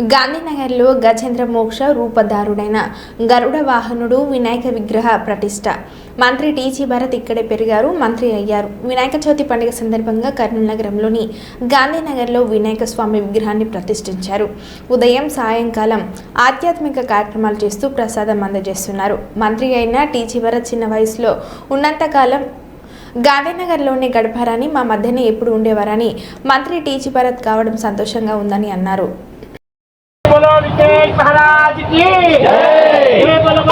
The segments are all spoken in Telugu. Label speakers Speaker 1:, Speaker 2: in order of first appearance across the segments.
Speaker 1: గాంధీనగర్లో గజేంద్ర మోక్ష రూపధారుడైన గరుడ వాహనుడు వినాయక విగ్రహ ప్రతిష్ట. మంత్రి టీజీ భరత్ ఇక్కడే పెరిగారు మంత్రి అయ్యారు. వినాయక చవితి పండుగ సందర్భంగా కర్నూలు నగరంలోని గాంధీనగర్లో వినాయక స్వామి విగ్రహాన్ని ప్రతిష్ఠించారు. ఉదయం సాయంకాలం ఆధ్యాత్మిక కార్యక్రమాలు చేస్తూ ప్రసాదం అందజేస్తున్నారు. మంత్రి అయిన టీజీ భరత్ చిన్న వయసులో ఉన్నంతకాలం గాంధీనగర్లోనే గడపారని మా మధ్యనే ఎప్పుడు ఉండేవారని మంత్రి టీజీ భరత్ కావడం సంతోషంగా ఉందని అన్నారు.
Speaker 2: बोलो विकेश महाराज की जय बोलो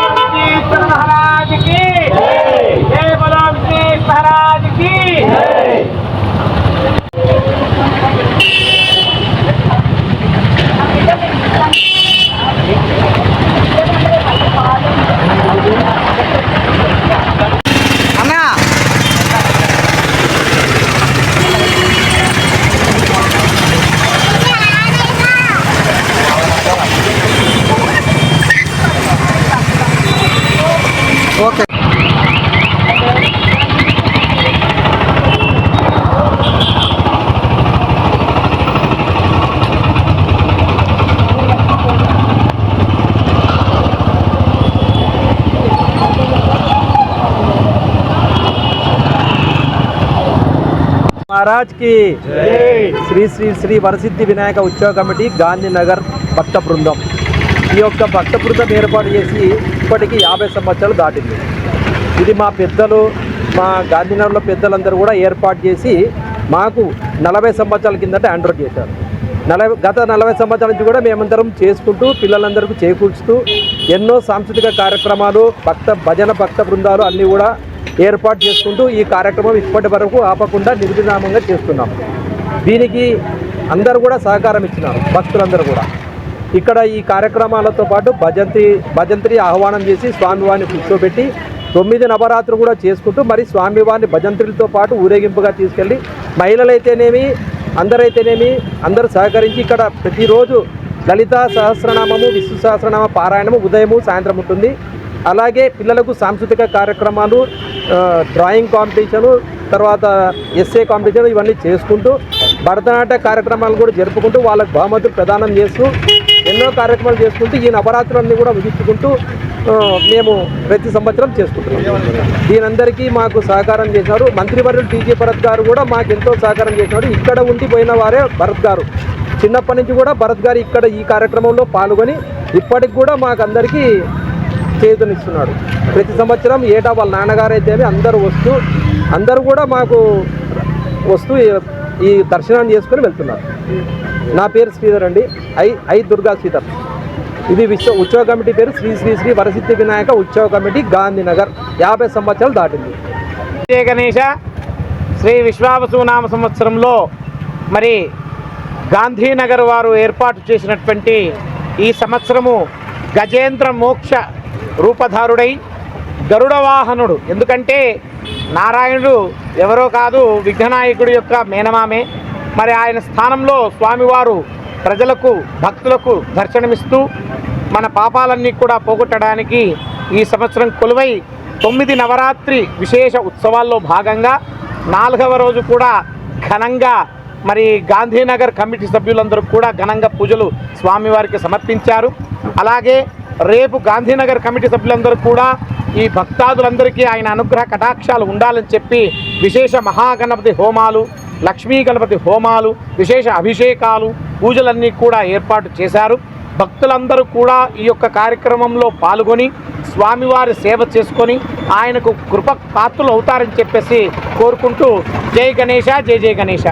Speaker 3: ఓకే
Speaker 4: महाराज की శ్రీ శ్రీ శ్రీ వరసిద్ధి వినాయక ఉత్సవ కమిటీ గాంధీనగర్ భక్త బృందం ఈ యొక్క భక్త బృందం ఏర్పాటు చేసి ఇప్పటికీ యాభై సంవత్సరాలు దాటింది. ఇది మా పెద్దలు మా గాంధీనగర్లో పెద్దలందరూ కూడా ఏర్పాటు చేసి మాకు నలభై సంవత్సరాల కిందట ఆండ్రోడ్ చేశారు. నలభై గత నలభై సంవత్సరాల నుంచి కూడా మేమందరం చేసుకుంటూ పిల్లలందరికీ చేకూర్చుతూ ఎన్నో సాంస్కృతిక కార్యక్రమాలు భక్త భజన భక్త బృందాలు అన్నీ కూడా ఏర్పాటు చేసుకుంటూ ఈ కార్యక్రమం ఇప్పటి వరకు ఆపకుండా నిర్విరామంగా చేస్తున్నాం. దీనికి అందరూ కూడా సహకారం ఇచ్చినారు భక్తులందరూ కూడా. ఇక్కడ ఈ కార్యక్రమాలతో పాటు భజంతి భజంత్రి ఆహ్వానం చేసి స్వామివారిని కూర్చోబెట్టి తొమ్మిది నవరాత్రులు కూడా చేసుకుంటూ మరి స్వామివారిని భజంత్రులతో పాటు ఊరేగింపుగా తీసుకెళ్ళి మహిళలైతేనేమి అందరైతేనేమి అందరూ సహకరించి ఇక్కడ ప్రతిరోజు లలిత సహస్రనామము విష్ణు సహస్రనామ పారాయణము ఉదయము సాయంత్రం ఉంటుంది. అలాగే పిల్లలకు సాంస్కృతిక కార్యక్రమాలు డ్రాయింగ్ కాంపిటీషను తర్వాత ఎస్ఏ కాంపిటీషన్ ఇవన్నీ చేసుకుంటూ భరతనాట్య కార్యక్రమాలు కూడా జరుపుకుంటూ వాళ్ళకు బహుమతులు ప్రదానం చేస్తూ ఎన్నో కార్యక్రమాలు చేసుకుంటూ ఈ నవరాత్రులన్నీ కూడా విధించుకుంటూ మేము ప్రతి సంవత్సరం చేసుకుంటున్నాం. దీనందరికీ మాకు సహకారం చేశారు. మంత్రివర్యులు టీజీ భరత్ గారు కూడా మాకు ఎంతో సహకారం చేసినారు. ఇక్కడ ఉండి పోయిన వారే భరత్ గారు. చిన్నప్పటి నుంచి కూడా భరత్ గారు ఇక్కడ ఈ కార్యక్రమంలో పాల్గొని ఇప్పటికి కూడా మాకు అందరికీ చేతునిస్తున్నాడు. ప్రతి సంవత్సరం ఏటా వాళ్ళ నాన్నగారు అయితేనే అందరూ వస్తూ అందరూ కూడా మాకు వస్తూ ఈ- ఈ దర్శనాన్ని చేసుకొని వెళ్తున్నారు. నా పేరు శ్రీధర్ అండి. ఐ ఐ దుర్గా శ్రీధర్ ఇది విశ్వ ఉత్సవ కమిటీ పేరు. శ్రీ శ్రీ శ్రీ వరసిద్ధి వినాయక ఉత్సవ కమిటీ గాంధీనగర్. యాభై సంవత్సరాలు దాటింది.
Speaker 2: శ్రీ గణేష శ్రీ విశ్వావసునామ సంవత్సరంలో మరి గాంధీనగర్ వారు ఏర్పాటు చేసినటువంటి ఈ సంవత్సరము గజేంద్ర మోక్ష రూపధారుడై గరుడ వాహనుడు. ఎందుకంటే నారాయణుడు ఎవరో కాదు విఘ్ననాయకుడి యొక్క మేనమామే. మరి ఆయన స్థానంలో స్వామివారు ప్రజలకు భక్తులకు దర్శనమిస్తూ మన పాపాలన్నీ కూడా పోగొట్టడానికి ఈ సంవత్సరం కొలువై తొమ్మిది నవరాత్రి విశేష ఉత్సవాల్లో భాగంగా నాలుగవ రోజు కూడా ఘనంగా మరి గాంధీనగర్ కమిటీ సభ్యులందరూ కూడా ఘనంగా పూజలు స్వామివారికి సమర్పించారు. అలాగే రేపు గాంధీనగర్ కమిటీ సభ్యులందరూ కూడా ఈ భక్తాదులందరికీ ఆయన అనుగ్రహ కటాక్షాలు ఉండాలని చెప్పి విశేష మహాగణపతి హోమాలు లక్ష్మీ గణపతి హోమాలు విశేష అభిషేకాలు పూజలన్నీ కూడా ఏర్పాటు చేశారు. భక్తులందరూ కూడా ఈ యొక్క కార్యక్రమంలో పాల్గొని స్వామివారి సేవ చేసుకొని ఆయనకు కృప పాత్రలు అవుతారని చెప్పేసి కోరుకుంటూ జై గణేష జై జై గణేష